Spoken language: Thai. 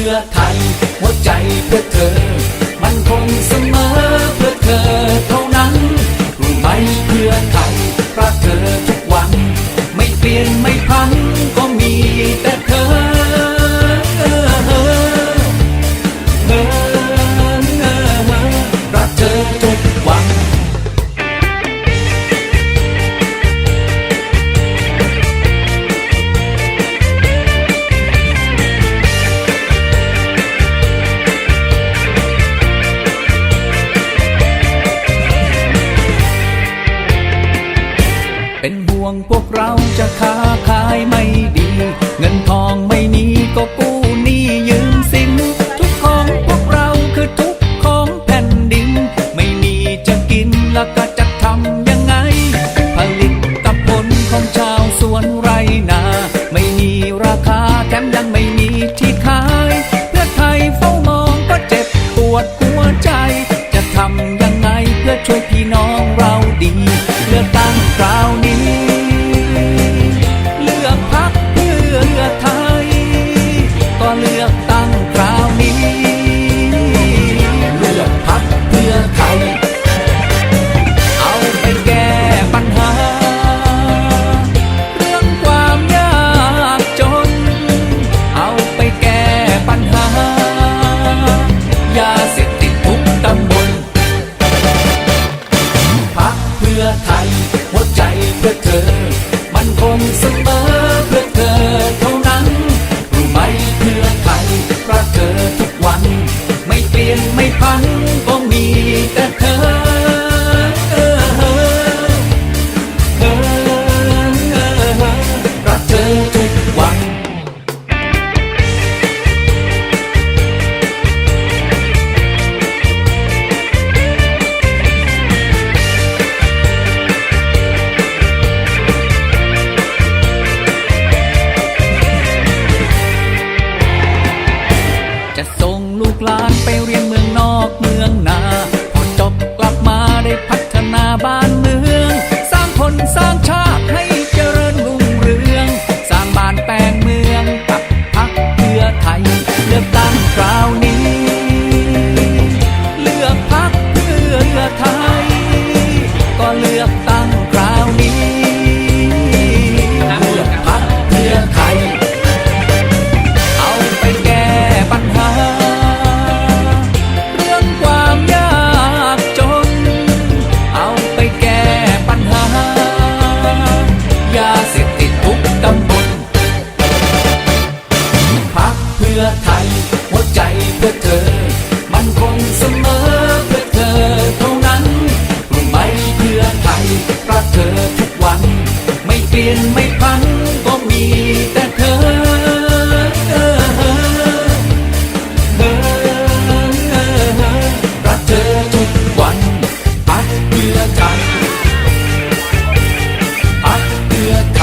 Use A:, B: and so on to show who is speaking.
A: เพื่อไทย หัวใจเพื่อเธอ มันคงเสมอ วงพวกเราจะค้าขายไม่ดี เงินทองไม่มีก็กู้หนี้ยืมสิน ทุกของพวกเราคือทุกของแผ่นดิน ไม่มีจะกินแล้วก็จะทำยังไง ผลิตกับผลของชาวสวนไรนา ไม่มีราคาแถมยังไม่มีที่ขาย เพื่อไทยเฝ้ามองก็เจ็บปวดหัวใจ จะทำยังไงเพื่อช่วยพี่น้องเราดี เลือกตั้งคราวนี้ คงมีแต่เธอ ปลี่ยนไม่พันก็มีแต่เธอรักเธอทุกวันพัดเพื่อใจนพักเพื่อใจ